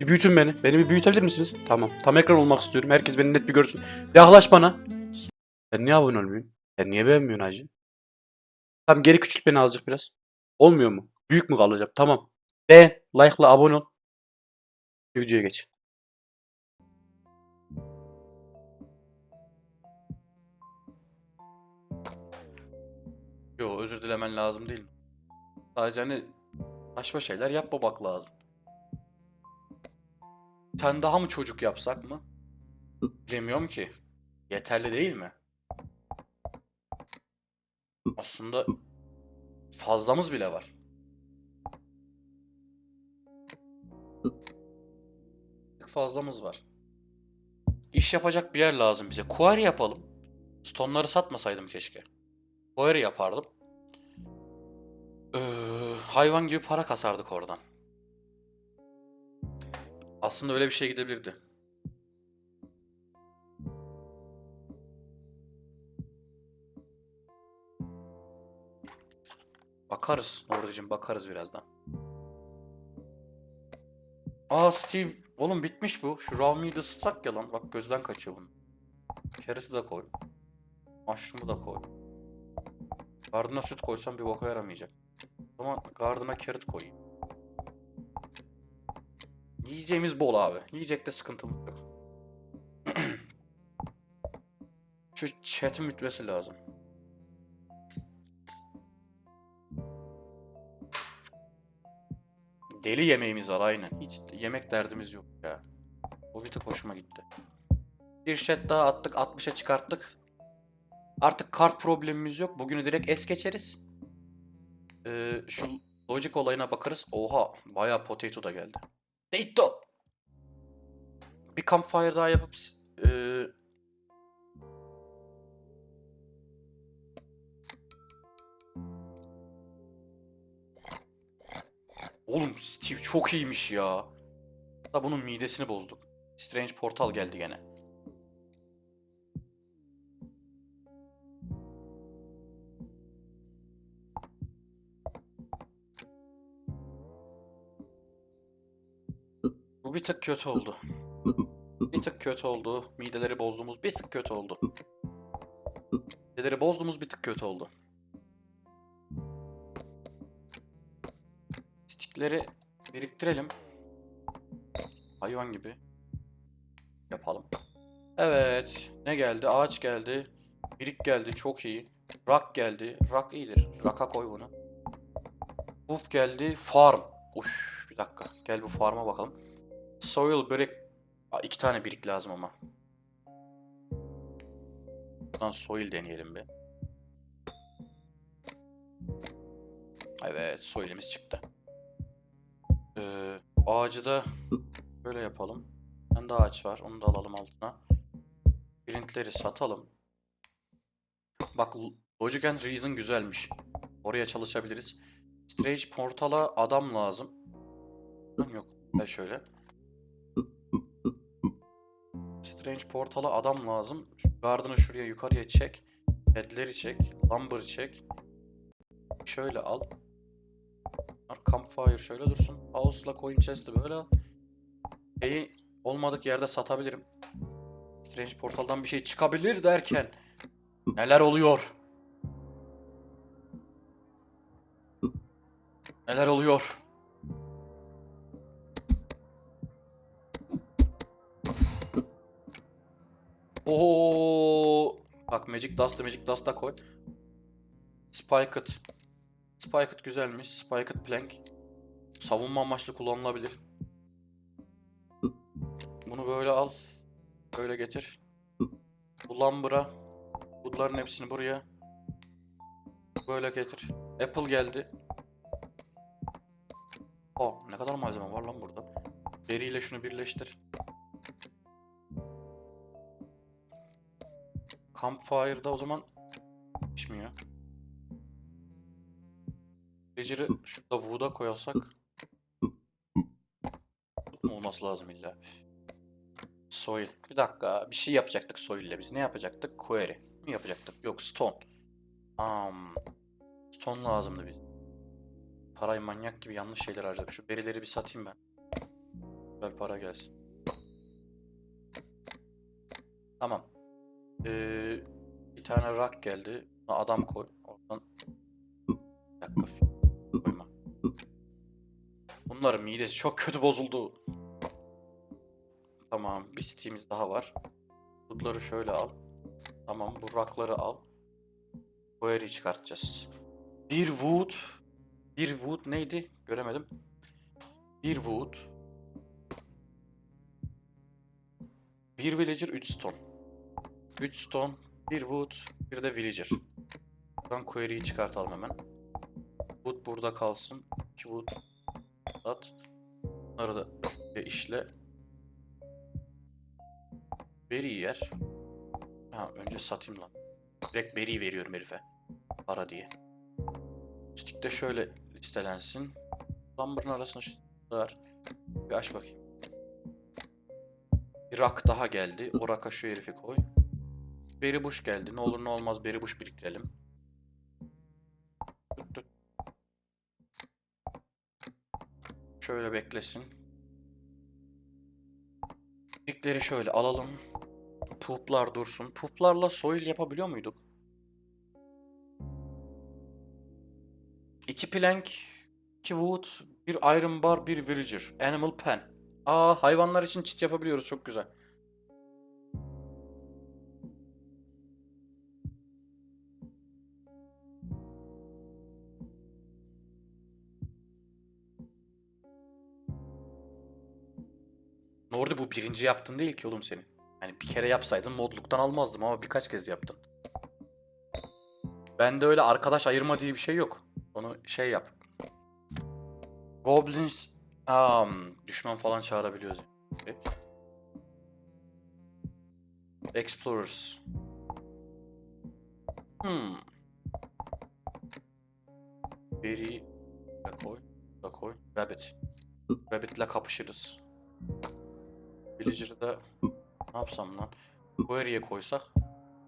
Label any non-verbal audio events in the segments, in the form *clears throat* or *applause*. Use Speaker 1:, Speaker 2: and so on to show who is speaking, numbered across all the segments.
Speaker 1: Bir büyütün beni. Beni bir büyütebilir misiniz? Tamam. Tam ekran olmak istiyorum. Herkes beni net bir görsün. Yaklaş bana. Sen niye abone olmuyorsun? Sen niye beğenmiyorsun hacı? Tamam geri küçült beni azıcık biraz. Olmuyor mu? Büyük mü kalacağım? Tamam. Beğen, like'la abone ol. Videoya geç. Yo özür dilemen lazım değil mi? Sadece hani saçma şeyler yapmamak lazım. Sen daha mı çocuk yapsak mı? Bilemiyorum ki. Yeterli değil mi? Aslında fazlamız bile var. Fazlamız var. İş yapacak bir yer lazım bize. Quarry yapalım. Stone'ları satmasaydım keşke. Quarry yapardım. Hayvan gibi para kasardık oradan. Aslında öyle bir şey gidebilirdi. Bakarız Nordicim bakarız birazdan. Aa Steve oğlum bitmiş bu. Şu raw meat'i ısıtsak ya lan. Bak gözden kaçıyor bunun. Carrot'ı da koy. Mushroom'u da koy. Gardına süt koysam bir boka yaramayacak. O zaman gardına carrot koyayım. Yiyeceğimiz bol abi. Yiyecekte sıkıntımız yok. *clears throat* Şu chat'in bitmesi lazım. Deli yemeğimiz var aynen. Hiç yemek derdimiz yok ya. O bir tık hoşuma gitti. Bir chat daha attık 60'a çıkarttık. Artık kart problemimiz yok. Bugünü direkt es geçeriz. Ee, şu logic olayına bakarız. Oha bayağı potato da geldi. Potato! Bir campfire daha yapıp e, Oğlum Steve çok iyiymiş ya. Da bunun midesini bozduk. Strange Portal geldi gene. Bu bir tık kötü oldu. Bir tık kötü oldu. Mideleri bozduğumuz bir tık kötü oldu. Mideleri bozduğumuz bir tık kötü oldu. Stikleri biriktirelim. Hayvan gibi. Yapalım. Evet. Ne geldi? Ağaç geldi. Birik geldi. Çok iyi. Rock geldi. Rock iyidir. Rock'a koy bunu. Buff geldi. Farm. Uf, bir dakika. Gel bu farm'a bakalım. Soil brick. Aa, iki tane birik lazım ama. Buradan soil deneyelim bir. Evet, soil'imiz çıktı. Ee, ağacı da böyle yapalım. Ben de ağaç var. Onu da alalım altına. Printleri satalım. Bak Logic and Reason güzelmiş. Oraya çalışabiliriz. Strange Portal'a adam lazım. Yok. Ben şöyle. Strange Portal'a adam lazım. Şu gardını şuraya yukarıya çek. Headleri çek. Lumber'ı çek. Şöyle al. Campfire şöyle dursun. House'la coin chest'i böyle al. Şeyi olmadık yerde satabilirim. Strange Portal'dan bir şey çıkabilir derken neler oluyor? Neler oluyor? Oo! Bak Magic Dust'ı Magic Dust'a koy. Spiked. Spiked güzelmiş. Spiked Plank. Savunma amaçlı kullanılabilir. Bunu böyle al. Böyle getir. Bu Lumber'a. Bunların hepsini buraya. Böyle getir. Apple geldi. Aa ne kadar malzeme var lan burada. Berry ile şunu birleştir. Campfire'da o zaman pişmiyor. Villager'ı şurada Wood'a koyarsak olması lazım illa. Soil. Bir dakika. Bir şey yapacaktık Soil'le biz. Ne yapacaktık? Query. Mi yapacaktık? Yok Stone. Um, stone lazımdı biz. parayı manyak gibi yanlış şeyler harcadım. Şu berileri bir satayım ben. Güzel para gelsin. Tamam. Ee, bir tane rak geldi. Adam koy. Oradan bir dakika. Koyma. Bunların midesi çok kötü bozuldu. Tamam. Bir siteğimiz daha var. Bunları şöyle al. Tamam. Bu rakları al. Query çıkartacağız. Bir wood. Bir wood neydi? Göremedim. Bir wood. Bir villager, 3 stone. 3 stone, bir wood, bir de villager. Buradan query'yi çıkartalım hemen. Wood burada kalsın. 2 wood at. Bunları da işle. Berry yer. Ha önce satayım lan. Direkt berry veriyorum herife. Para diye. Stick de şöyle listelensin. Lumber'ın arasına şu var. Bir aç bakayım. Bir rak daha geldi. O raka şu herifi koy. Berry bush geldi. Ne olur ne olmaz berry bush biriktirelim. Tut tut. Şöyle beklesin. Birikleri şöyle alalım. Puplar dursun. Puplarla soil yapabiliyor muyduk? İki plank, iki wood, bir iron bar, bir villager. Animal pen. Aa hayvanlar için çit yapabiliyoruz. Çok güzel. Nordi bu birinci yaptın değil ki oğlum senin. Yani bir kere yapsaydın modluktan almazdım ama birkaç kez yaptın. Bende öyle arkadaş ayırma diye bir şey yok. Onu şey yap. Goblins Aa, düşman falan çağırabiliyoruz. Explorers. Hmm. Da koy. Koy. Rabbit. Rabbit'le kapışırız. Villager'ı da ne yapsam lan? Query'e koysak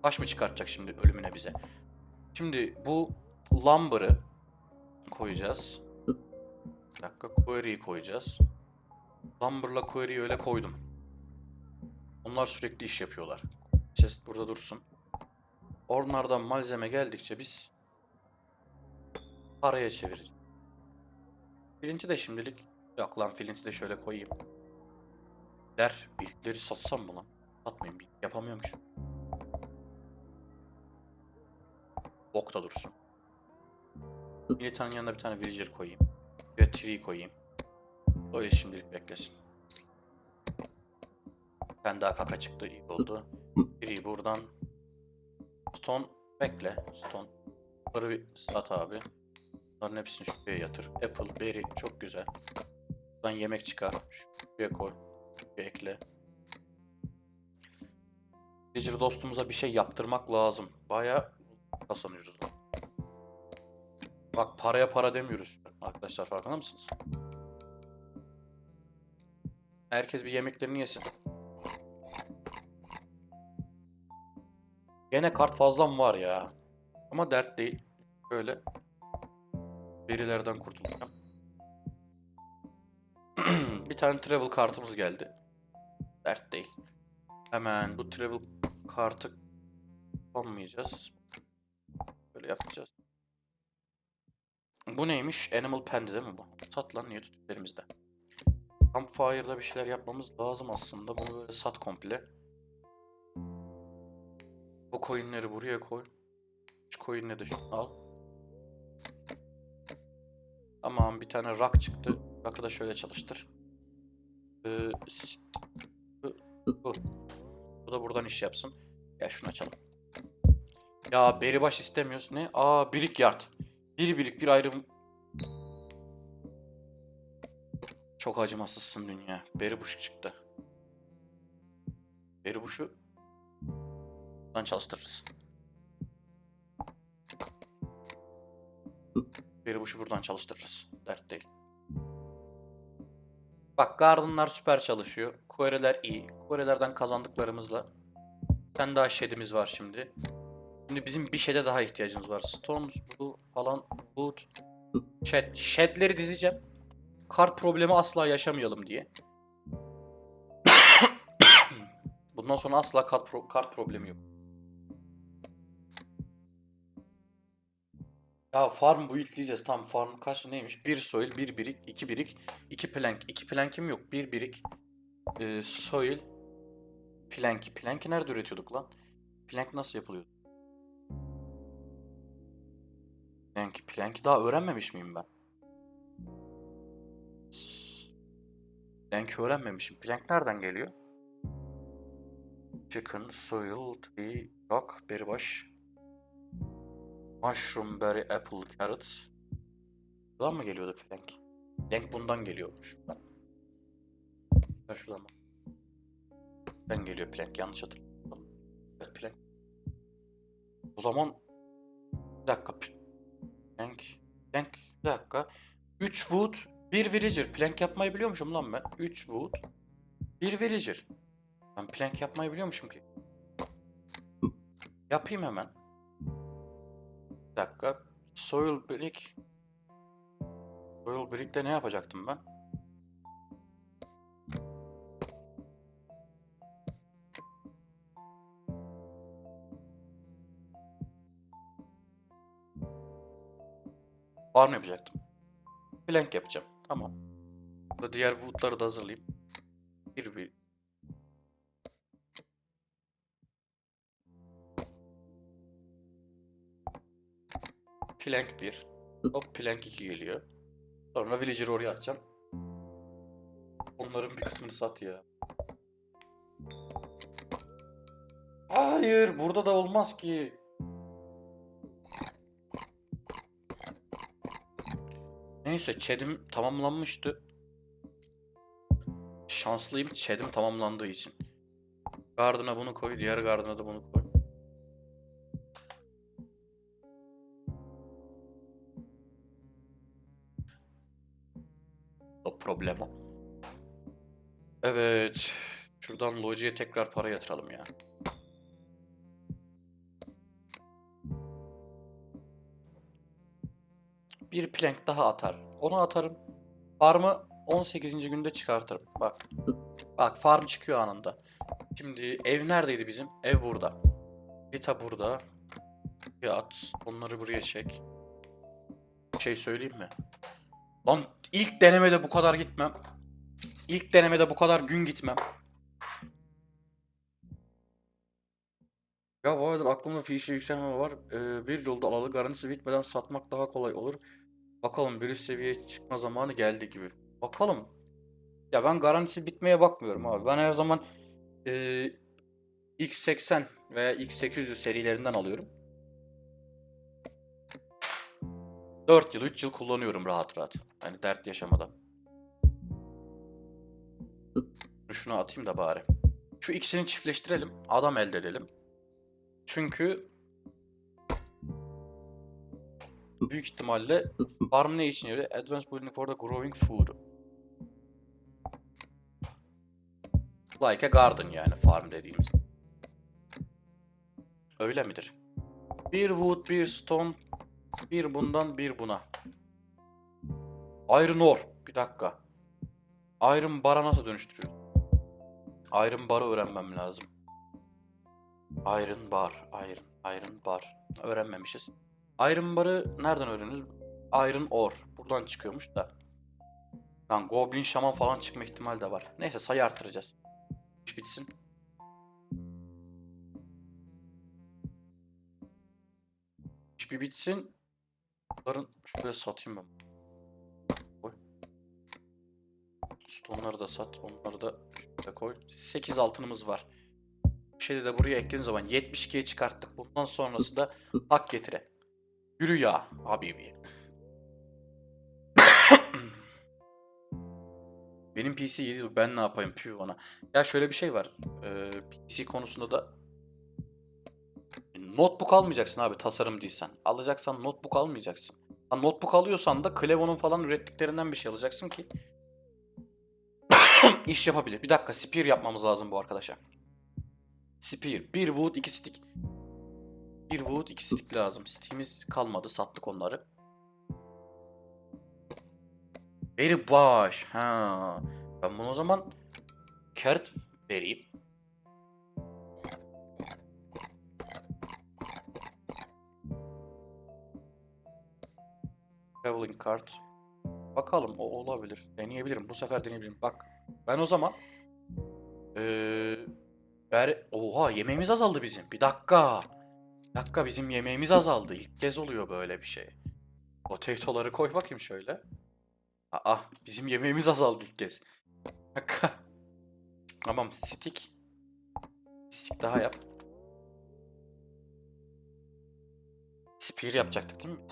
Speaker 1: taş mı çıkartacak şimdi ölümüne bize? Şimdi bu lumber'ı koyacağız. Bir dakika query'yi koyacağız. Lumber'la query'yi öyle koydum. Onlar sürekli iş yapıyorlar. Chest burada dursun. Onlardan malzeme geldikçe biz paraya çevireceğiz. Birinci de şimdilik yok lan filinti de şöyle koyayım. Der birikleri satsam mı lan? Satmayayım yapamıyorum ki şu. Bok da dursun. Militanın yanına bir tane villager koyayım. Ve tree koyayım. Öyle şimdilik beklesin. Ben daha kaka çıktı iyi oldu. Tree buradan. Stone bekle. Stone. Bunları bir sat abi. Bunların hepsini şuraya yatır. Apple, berry çok güzel. Buradan yemek çıkar. Şuraya koy. Ekle. Villager dostumuza bir şey yaptırmak lazım. Baya kazanıyoruz lan. Bak paraya para demiyoruz arkadaşlar farkında mısınız? Herkes bir yemeklerini yesin. Gene kart fazlam var ya. Ama dert değil. Böyle verilerden kurtulacağım. *clears throat* bir tane travel kartımız geldi. Dert değil. Hemen bu travel kartı kullanmayacağız. Böyle yapacağız. Bu neymiş? Animal Pen'di değil mi bu? Sat lan niye tutup elimizde? Campfire'da bir şeyler yapmamız lazım aslında. Bunu böyle sat komple. Bu coinleri buraya koy. Şu coinleri de şunu al. Tamam bir tane rak çıktı. Rakı da şöyle çalıştır. Ee, bu, da buradan iş yapsın. Gel şunu açalım. Ya beribaş istemiyoruz. Ne? Aa birik yard. Bir birik bir ayrım. Çok acımasızsın dünya. Beribuş çıktı. Beribuş'u buradan çalıştırırız. Beribuş'u buradan çalıştırırız. Dert değil. Bak Garden'lar süper çalışıyor. Query'ler iyi. Query'lerden kazandıklarımızla bir tane daha şedimiz var şimdi. Şimdi bizim bir şeyde daha ihtiyacımız var. Stone, bu falan, wood. Chat, shedleri dizeceğim. Kart problemi asla yaşamayalım diye. *coughs* Bundan sonra asla kart, pro- kart problemi yok. Ya farm build'leyeceğiz. Tamam farm kaç neymiş? Bir soil, bir birik, iki birik, iki plank. İki plank'im yok. Bir birik, e, soil, plank. Plank'i nerede üretiyorduk lan? Plank nasıl yapılıyor? Plank, plank'i daha öğrenmemiş miyim ben? Plank öğrenmemişim. Plank nereden geliyor? Chicken, soil, tree, rock, bush, mushroom, berry, apple, carrot. Buradan mı geliyordu plank? Plank bundan geliyormuş. Ben. Ben şuradan bak. Ben geliyor plank. Yanlış hatırladım. Evet plank. O zaman bir dakika. Plank. Plank. Bir dakika. 3 wood, 1 villager. Plank yapmayı biliyormuşum lan ben. 3 wood, 1 villager. Ben plank yapmayı biliyormuşum ki. Yapayım hemen. Bir dakika. Soil brick. Soil brick'te ne yapacaktım ben? Farm yapacaktım. Plank yapacağım. Tamam. Burada diğer wood'ları da hazırlayayım. Bir bir. Plank 1. Hop plank 2 geliyor. Sonra villager'ı oraya atacağım. Onların bir kısmını sat ya. Hayır, burada da olmaz ki. Neyse, çedim tamamlanmıştı. Şanslıyım, çedim tamamlandığı için. Gardına bunu koy, diğer gardına da bunu koy. O problemo. Evet. Şuradan lojiye tekrar para yatıralım ya. Bir plank daha atar. Onu atarım. Farmı 18. günde çıkartırım. Bak. Bak farm çıkıyor anında. Şimdi ev neredeydi bizim? Ev burada. Vita burada. Bir at. Onları buraya çek. Şey söyleyeyim mi? Lan ilk denemede bu kadar gitmem. İlk denemede bu kadar gün gitmem. Ya vardır aklımda fişe yükselme var. Ee, bir yolda alalı garantisi bitmeden satmak daha kolay olur. Bakalım bir üst seviyeye çıkma zamanı geldi gibi. Bakalım. Ya ben garantisi bitmeye bakmıyorum abi. Ben her zaman ee, X80 veya X800 serilerinden alıyorum. 4 yıl, 3 yıl kullanıyorum rahat rahat. Hani dert yaşamadan. Şunu atayım da bari. Şu ikisini çiftleştirelim. Adam elde edelim. Çünkü büyük ihtimalle farm ne için yarıyor? Advanced building for the growing food. Like a garden yani farm dediğimiz. Öyle midir? Bir wood, bir stone, bir bundan, bir buna. Iron ore. Bir dakika. Iron bar'a nasıl dönüştürüyor? Iron bar'ı öğrenmem lazım. Iron bar, iron, iron bar. Öğrenmemişiz. Iron bar'ı nereden öğreniyoruz? Iron ore. Buradan çıkıyormuş da. Lan goblin şaman falan çıkma ihtimali de var. Neyse sayı arttıracağız. İş bitsin. İş bir bitsin. Bunların şöyle satayım ben. Koy. Stone'ları da sat. Onları da şöyle koy. 8 altınımız var. Bu şeyi de buraya eklediğimiz zaman 72'ye çıkarttık. Bundan sonrası da hak getire. Yürü ya habibi. Benim PC 7 yıl ben ne yapayım püh ona. Ya şöyle bir şey var. Ee, PC konusunda da notebook almayacaksın abi tasarım değilsen. Alacaksan notebook almayacaksın. Ha, notebook alıyorsan da Clevo'nun falan ürettiklerinden bir şey alacaksın ki *coughs* iş yapabilir. Bir dakika spear yapmamız lazım bu arkadaşa. Spear. Bir wood iki stick. Bir wood iki stick lazım. Stick'imiz kalmadı. Sattık onları. Beri baş. Ha. Ben bunu o zaman kart vereyim. Traveling card. Bakalım o olabilir. Deneyebilirim. Bu sefer deneyebilirim. Bak ben o zaman eee ber Oha yemeğimiz azaldı bizim. Bir dakika. Bir dakika bizim yemeğimiz azaldı. İlk kez oluyor böyle bir şey. Potatoları koy bakayım şöyle. Aa bizim yemeğimiz azaldı ilk kez. Dakika. Tamam stick. Stick daha yap. Spear yapacaktık değil mi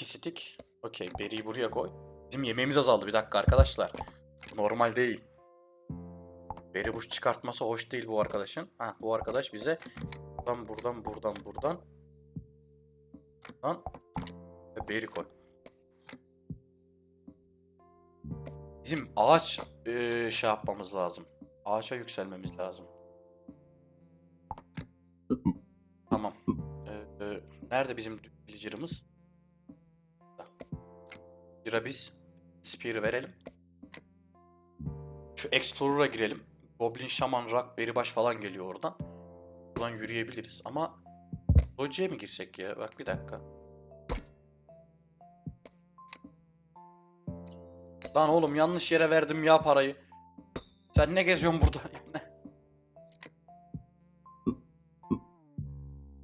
Speaker 1: biz? İki stick. Okey beriyi buraya koy. Bizim yemeğimiz azaldı bir dakika arkadaşlar. Normal değil. Beri buş çıkartması hoş değil bu arkadaşın. Ha bu arkadaş bize buradan buradan buradan buradan buradan ve beri koy. Bizim ağaç eee, şey yapmamız lazım. Ağaça yükselmemiz lazım. Tamam. Eee, eee, nerede bizim villager'ımız? Villager'a biz Spear'ı verelim. Şu Explorer'a girelim. Goblin, Shaman, Rock, Beribaş falan geliyor oradan. Buradan yürüyebiliriz ama Lodge'ye mi girsek ya? Bak bir dakika. Lan oğlum yanlış yere verdim ya parayı. Sen ne geziyorsun burada? *laughs*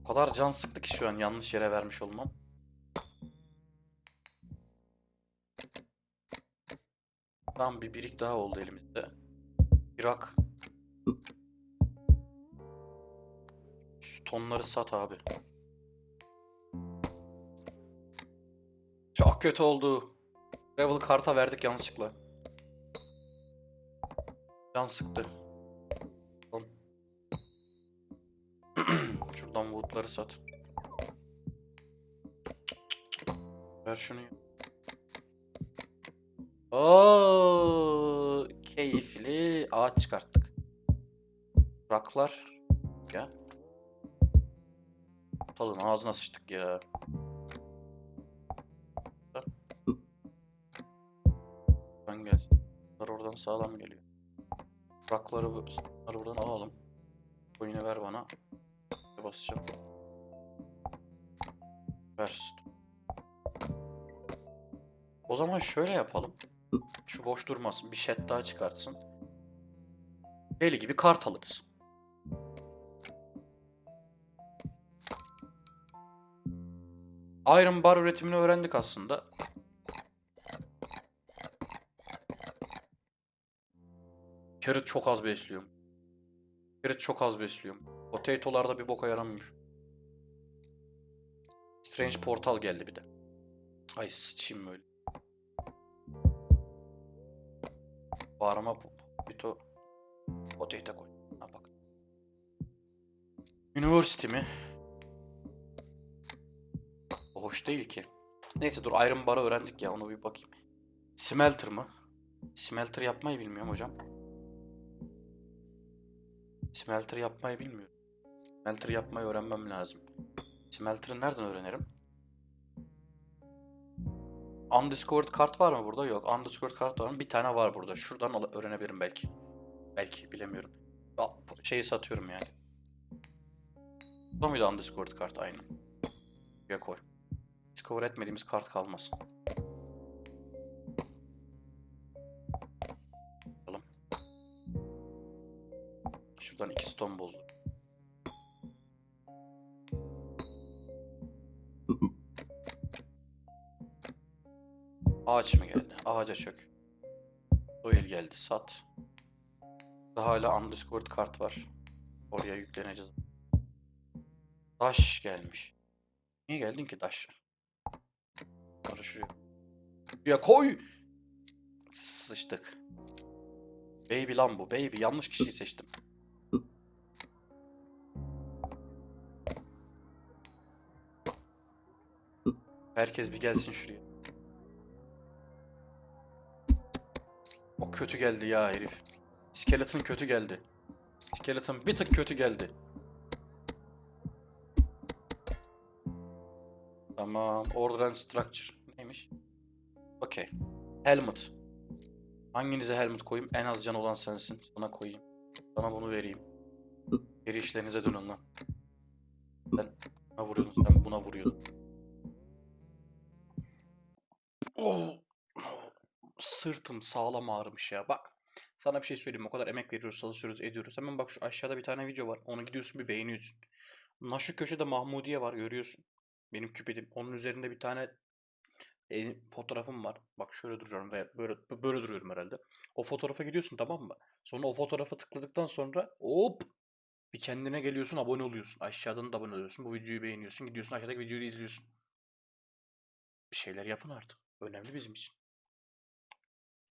Speaker 1: O kadar can sıktı ki şu an yanlış yere vermiş olmam. Tamam bir birik daha oldu elimizde. Irak. Tonları sat abi. Çok kötü oldu. Travel karta verdik yanlışlıkla. Can sıktı. *clears throat* Şuradan woodları sat. Ver şunu. Oo, keyifli ağaç çıkarttık. Raklar ya. Talın ağzına sıçtık ya. Ben gelsin. Bunlar oradan sağlam geliyor. Rakları bu- bunları buradan alalım. Oyunu ver bana. Basacağım. Ver. O zaman şöyle yapalım. Şu boş durmasın. Bir shed daha çıkartsın. Deli gibi kart alırız. Iron bar üretimini öğrendik aslında. Carrot çok az besliyorum. Carrot çok az besliyorum. Potato'larda bir boka yaramıyor. Strange portal geldi bir de. Ay sıçayım böyle. Bağrıma bito potato koy. Ha bak. University mi? O hoş değil ki. Neyse dur Iron Bar'ı öğrendik ya onu bir bakayım. Smelter mı? Smelter yapmayı bilmiyorum hocam. Smelter yapmayı bilmiyorum. Smelter yapmayı öğrenmem lazım. Smelter'ı nereden öğrenirim? Undiscovered kart var mı burada? Yok. Undiscovered kart var mı? Bir tane var burada. Şuradan öğrenebilirim belki. Belki bilemiyorum. Şeyi satıyorum yani. Bu muydu Undiscovered kart? Aynen. Buraya koy. Discover etmediğimiz kart kalmasın. Bakalım. Şuradan iki stone bozdu. Ağaç mı geldi? Ağaca çök. Soil geldi. Sat. Daha hala undiscovered kart var. Oraya yükleneceğiz. Daş gelmiş. Niye geldin ki Daş? Bunları şuraya. Ya koy! Sıçtık. Baby lan bu. Baby. Yanlış kişiyi seçtim. Herkes bir gelsin şuraya. O kötü geldi ya herif. Skeleton kötü geldi. Skeleton bir tık kötü geldi. Tamam. Order and structure. Neymiş? Okey. Helmet. Hanginize helmet koyayım? En az can olan sensin. Sana koyayım. Sana bunu vereyim. Geri işlerinize dönün lan. Sen buna vuruyordun. Sen buna vuruyordun. Oh. Sırtım sağlam ağrımış ya. Bak. Sana bir şey söyleyeyim. O kadar emek veriyoruz, çalışıyoruz, ediyoruz. Hemen bak şu aşağıda bir tane video var. Onu gidiyorsun bir beğeniyorsun. Lan şu köşede Mahmudiye var görüyorsun. Benim küpedim. Onun üzerinde bir tane e, fotoğrafım var. Bak şöyle duruyorum ve böyle böyle duruyorum herhalde. O fotoğrafa gidiyorsun tamam mı? Sonra o fotoğrafa tıkladıktan sonra hop bir kendine geliyorsun abone oluyorsun. Aşağıdan da abone oluyorsun. Bu videoyu beğeniyorsun. Gidiyorsun aşağıdaki videoyu izliyorsun. Bir şeyler yapın artık. Önemli bizim için.